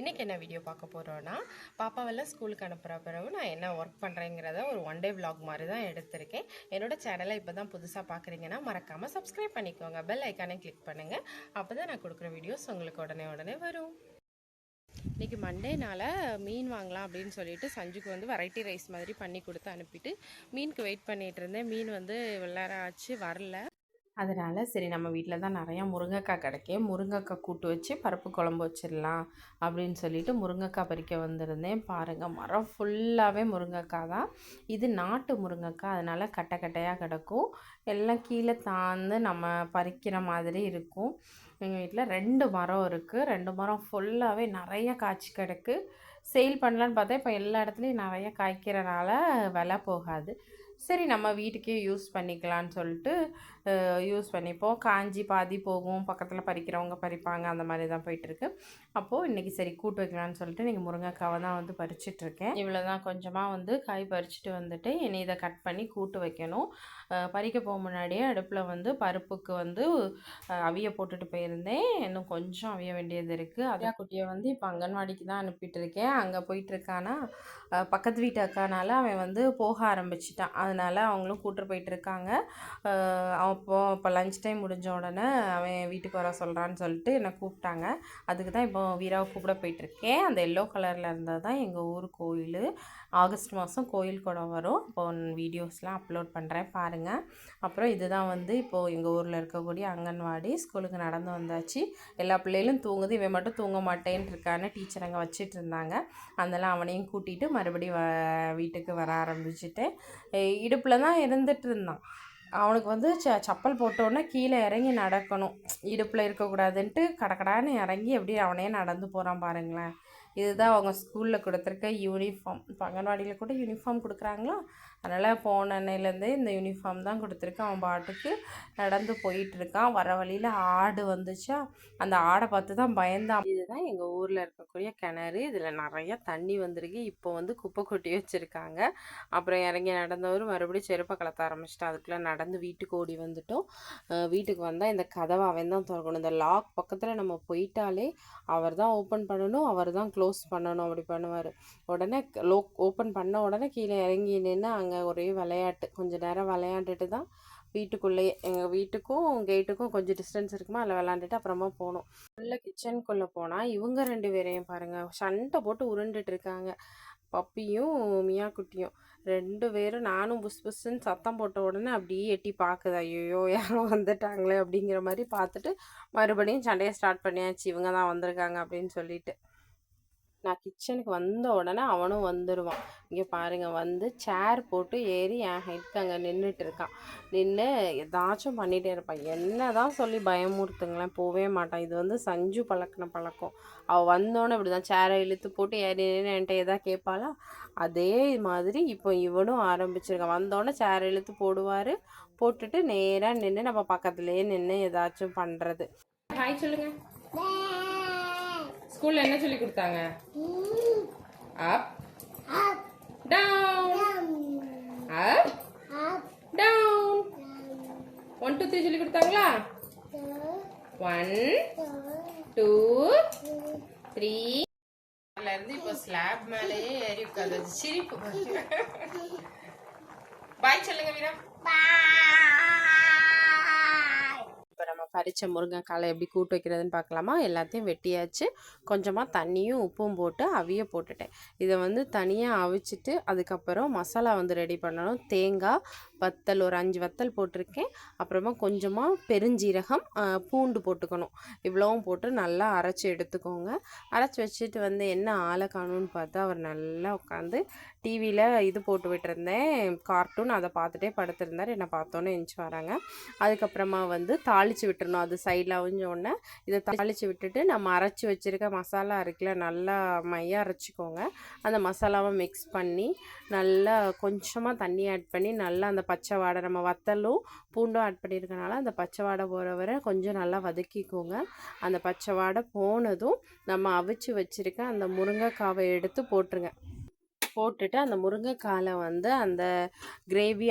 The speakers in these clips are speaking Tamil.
இன்றைக்கி என்ன வீடியோ பார்க்க போகிறோன்னா பாப்பாவெல்லாம் ஸ்கூலுக்கு அனுப்புகிற பிறகு நான் என்ன ஒர்க் பண்ணுறேங்கிறத ஒரு ஒன் டே விலாக் மாதிரி தான் எடுத்திருக்கேன். என்னோடய சேனலை இப்போ தான் புதுசாக பார்க்குறீங்கன்னா மறக்காமல் சப்ஸ்கிரைப் பண்ணிக்கோங்க. பெல் ஐக்கானே கிளிக் பண்ணுங்கள் அப்போ தான் நான் கொடுக்குற வீடியோஸ் உங்களுக்கு உடனே உடனே வரும். இன்றைக்கி மண்டேனால் மீன் வாங்கலாம் அப்படின்னு சொல்லிட்டு சஞ்சுக்கு வந்து வெரைட்டி ரைஸ் மாதிரி பண்ணி கொடுத்து அனுப்பிட்டு மீனுக்கு வெயிட் பண்ணிகிட்டு இருந்தேன். மீன் வந்து விளாட ஆச்சு வரல. அதனால் சரி நம்ம வீட்டில் தான் நிறையா முருங்கைக்காய் கிடைக்கும் முருங்கைக்காய் கூட்டு வச்சு பருப்பு குழம்பு வச்சிடலாம் அப்படின்னு சொல்லிட்டு முருங்கைக்காய் பறிக்க வந்திருந்தேன். பாருங்கள் மரம் ஃபுல்லாகவே முருங்கைக்காய் தான். இது நாட்டு முருங்கைக்காய் அதனால் கட்டை கட்டையாக கிடக்கும். எல்லாம் கீழே தாழ்ந்து நம்ம பறிக்கிற மாதிரி இருக்கும். எங்கள் வீட்டில் ரெண்டு மரம் இருக்குது ரெண்டு மரம் ஃபுல்லாகவே நிறைய காய்ச்சி கிடக்கு. சேல் பண்ணலான்னு பார்த்தா இப்போ எல்லா இடத்துலையும் நிறைய காய்க்கிறனால விலை போகாது. சரி நம்ம வீட்டுக்கே யூஸ் பண்ணிக்கலான்னு சொல்லிட்டு யூஸ் பண்ணிப்போம். காஞ்சி பாதி போகும். பக்கத்தில் பறிக்கிறவங்க பறிப்பாங்க. அந்த மாதிரி தான் போயிட்டுருக்கு. அப்போது இன்றைக்கி சரி கூட்டு வைக்கலான்னு சொல்லிட்டு இன்றைக்கி முருங்கைக்காவை தான் வந்து பறிச்சிட்ருக்கேன். இவ்வளோ தான் கொஞ்சமாக வந்து காய் பறிச்சுட்டு வந்துட்டு இனி இதை கட் பண்ணி கூட்டு வைக்கணும். பறிக்க போக முன்னாடியே அடுப்பில் வந்து பருப்புக்கு வந்து அவிய போட்டுட்டு போயிருந்தேன். இன்னும் கொஞ்சம் அவிய வேண்டியது இருக்குது அதா குட்டியை வந்து இப்போ அங்கன்வாடிக்கு தான் அனுப்பிட்டு இருக்கேன். அங்கே போயிட்டுருக்கானா பக்கத்து வீட்டு அக்கானால அவன் வந்து போக ஆரம்பிச்சிட்டான். அதனால அவங்களும் கூட்டு போயிட்டு இருக்காங்க. இப்போ லஞ்ச் டைம் முடிஞ்ச உடனே அவன் வீட்டுக்கு வர சொல்கிறான்னு சொல்லிட்டு என்னை கூப்பிட்டாங்க. அதுக்கு தான் இப்போ வீராவை கூப்பிட போயிட்டுருக்கேன் அந்த எல்லோ கலரில் இருந்தால் தான் எங்கள் ஊர் கோயில். ஆகஸ்ட் மாதம் கோயில் குடம் வரும். இப்போ வீடியோஸ்லாம் அப்லோட் பண்ணுறேன் பாருங்கள் அப்புறம் இதுதான் வந்து இப்போது எங்கள் ஊரில் இருக்கக்கூடிய அங்கன்வாடி ஸ்கூலுக்கு நடந்து வந்தாச்சு. எல்லா பிள்ளைகளும் தூங்குது. இவன் மட்டும் தூங்க மாட்டேன்னு இருக்கான்னு டீச்சர் அங்கே வச்சுட்டு இருந்தாங்க. அதெல்லாம் அவனையும் கூட்டிகிட்டு மறுபடியும் வ- வீட்டுக்கு வர ஆரம்பிச்சிட்டேன். இடுப்பில் தான் இருந்துட்டு இருந்தான் அவனுக்கு வந்து ச சப்பல் போட்டோன்னே கீழே இறங்கி நடக்கணும். இடுப்பில் இருக்கக்கூடாதுன்ட்டு கடக்கடான்னு இறங்கி அப்படியே அவனே நடந்து போகிறான் பாருங்களேன். இதுதான் அவங்க ஸ்கூலில் கொடுத்துருக்க யூனிஃபார்ம் இப்போ அங்கன்வாடியில் கூட யூனிஃபார்ம் கொடுக்குறாங்களோ? அதனால் போன அன்னையிலேருந்தே இந்த யூனிஃபார்ம் தான் கொடுத்துருக்கேன் அவன் பாட்டுக்கு நடந்து போயிட்டுருக்கான். வர வழியில் ஆடு வந்துச்சா? அந்த ஆடை பார்த்து தான் பயந்தான். இதுதான் எங்கள் ஊரில் இருக்கக்கூடிய கிணறு. இதில் நிறைய தண்ணி வந்திருக்கு. இப்போ வந்து குப்பை கொட்டி வச்சுருக்காங்க. அப்புறம் இறங்கி நடந்தவர் மறுபடியும் செருப்பை கலத்த ஆரம்பிச்சிட்டா அதுக்குள்ளே நடந்து வீட்டுக்கு ஓடி வந்துட்டோம். வீட்டுக்கு வந்தால் இந்த கதவை அவன் தான் திறக்கணும். இந்த லாக் பக்கத்தில் நம்ம போயிட்டாலே அவர் தான் ஓப்பன் பண்ணணும். அவர் தான் க்ளோஸ் பண்ணணும் அப்படி பண்ணுவார். உடனே லோ ஓப்பன் பண்ண உடனே கீழே இறங்கி நின்று அங்கே ஒரே விளையாட்டு கொஞ்சம் நேரம் விளையாண்டுட்டு தான் வீட்டுக்குள்ளேயே எங்கள் வீட்டுக்கும் கேட்டுக்கும் கொஞ்சம் டிஸ்டன்ஸ் இருக்குமா? அதில் விளாண்டுட்டு அப்புறமா போனோம் உள்ள கிச்சனுக்குள்ளே போனால் இவங்க ரெண்டு பேரையும் பாருங்கள் சண்டை போட்டு உருண்டுட்டு இருக்காங்க. பப்பியும் மியா குட்டியும் ரெண்டு பேரும் நானும் புஸ் புஸ்ன்னு சத்தம் போட்ட உடனே அப்படியே எட்டி பார்க்குது ஐயோ யாரோ வந்துட்டாங்களே அப்படிங்கிற மாதிரி பார்த்துட்டு மறுபடியும் சண்டையை ஸ்டார்ட் பண்ணியாச்சு. இவங்க தான் வந்திருக்காங்க அப்படின்னு சொல்லிட்டு. நான் கிச்சனுக்கு வந்த உடனே அவனும் வந்துடுவான் இங்கே பாருங்க வந்து சேர் போட்டு ஏறி என் ஹைட்க்கு அங்கே நின்றுட்டு இருக்கான். நின்று ஏதாச்சும் பண்ணிகிட்டே இருப்பான். என்ன தான் சொல்லி பயமுறுத்துங்களேன் போவே மாட்டான். இது வந்து சஞ்சு பழக்கின பழக்கம். அவள் வந்தோடனே இப்படி தான் சேரை இழுத்து போட்டு ஏறி நின்று என்கிட்ட எதாவது கேட்பாளா அதே மாதிரி இப்போ இவனும் ஆரம்பிச்சிருக்கான். வந்தோடனே சேரை இழுத்து போடுவார். போட்டுட்டு நேராக நின்று நம்ம பக்கத்துலேயே நின்று ஏதாச்சும் பண்ணுறது ஹாய் சொல்லுங்க. ஸ்கூல்ல என்ன சொல்லி கொடுத்தாங்க? Up down up down one two three சொல்லி கொடுத்தாங்களா? ஒன் டூ த்ரீ இருந்து இப்போ ஸ்லாப் மேலேயே ஏறி உட்காந்து சிரிப்பு. பாய் சொல்லுங்க வீரா. இப்போ நம்ம பறித்த முருங்கைக்காலை எப்படி கூட்டு வைக்கிறதுன்னு பார்க்கலாமா? எல்லாத்தையும் வெட்டியாச்சு. கொஞ்சமாக தண்ணியும் உப்பும் போட்டு அவிய போட்டுட்டேன். இதை வந்து தனியாக அவிச்சிட்டு அதுக்கப்புறம் மசாலா வந்து ரெடி பண்ணணும். தேங்காய் வத்தல் ஒரு அஞ்சு வத்தல் போட்டிருக்கேன். அப்புறமா கொஞ்சமாக பெருஞ்சீரகம் பூண்டு போட்டுக்கணும். இவ்வளோவும் போட்டு நல்லா அரைச்சி எடுத்துக்கோங்க. அரைச்சி வச்சுட்டு வந்து என்ன ஆளை காணும்னு பார்த்தா அவர் நல்லா உட்காந்து டிவியில் இது போட்டு விட்டுருந்தேன். கார்ட்டூன் அதை பார்த்துட்டே படுத்திருந்தார். என்னை பார்த்தோன்னே எந்திச்சு வராங்க. அதுக்கப்புறமா வந்து தாளித்து விட்டுறணும். அது சைடில் அவிஞ்ச உடனே இதை தாளித்து விட்டுட்டு நம்ம அரைச்சி வச்சுருக்க மசாலா இருக்குல்ல நல்லா மையாக அரைச்சிக்கோங்க. அந்த மசாலாவை மிக்ஸ் பண்ணி நல்லா கொஞ்சமாக தண்ணி ஆட் பண்ணி நல்லா அந்த பச்சை வாடை நம்ம வத்தலும் பூண்டும் ஆட் பண்ணியிருக்கனால அந்த பச்சை வாடை போகிற வரை கொஞ்சம் நல்லா வதக்கிக்கோங்க. அந்த பச்சை வாடை போனதும் நம்ம அவிச்சு வச்சுருக்க அந்த முருங்கைக்காவை எடுத்து போட்டுருங்க. போட்டுட்டு அந்த முருங்கைக்காலை வந்து அந்த கிரேவி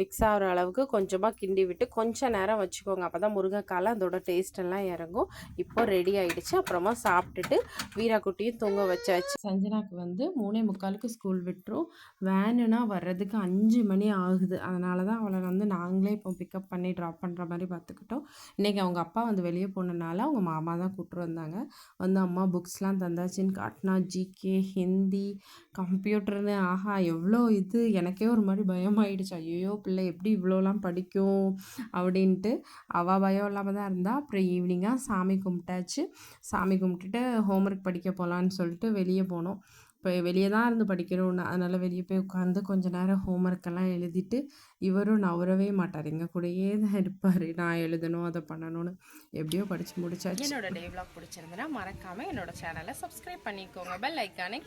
மிக்ஸ் ஆகிற அளவுக்கு கொஞ்சமாக கிண்டி விட்டு கொஞ்ச நேரம் வச்சுக்கோங்க. அப்போ தான் முருங்கைக்காலை அதோட டேஸ்டெல்லாம் இறங்கும். இப்போ ரெடி ஆகிடுச்சு அப்புறமா சாப்பிட்டுட்டு வீராக்குட்டியும் தூங்க வச்சாச்சு. சஞ்சனாக்கு வந்து மூணே முக்காலுக்கு ஸ்கூல் விட்டுரும். வேனுனா வர்றதுக்கு அஞ்சு மணி ஆகுது. அதனால தான் அவளை வந்து நாங்களே இப்போ பிக்கப் பண்ணி ட்ராப் பண்ணுற மாதிரி பார்த்துக்கிட்டோம். இன்றைக்கி அவங்க அப்பா வந்து வெளியே போனனால அவங்க மாமா தான் கூப்பிட்டு வந்தாங்க. வந்து அம்மா புக்ஸ்லாம் தந்தாச்சுன்னு காட்டினா ஜிகே ஹிந்தி கம்ப்யூட்டர்னு ஆஹா எவ்வளோ இது? எனக்கே ஒரு மாதிரி பயமாயிடுச்சு. ஐயோ பிள்ளை எப்படி இவ்வளோலாம் படிக்கும் அப்படின்ட்டு. அவள் பயம் இல்லாமல் தான் இருந்தால் அப்புறம் ஈவினிங்காக சாமி கும்பிட்டாச்சு. சாமி கும்பிட்டுட்டு ஹோம்ஒர்க் படிக்க போகலான்னு சொல்லிட்டு வெளியே போனோம். இப்போ வெளியே தான் இருந்து படிக்கணும்னு. அதனால் வெளியே போய் உட்காந்து கொஞ்ச நேரம் ஹோம்ஒர்க்கெல்லாம் எழுதிட்டு இவரும் நவரவே மாட்டார். எங்கள் கூடயே தான் இருப்பார். நான் எழுதணும் அதை பண்ணணும்னு. எப்படியோ படித்து முடிச்சாச்சு. என்னோட டே பிடிச்சிருந்தேன்னா மறக்காமல் என்னோட சேனலை சப்ஸ்கிரைப் பண்ணிக்கோங்க. பெல் ஐக்கானே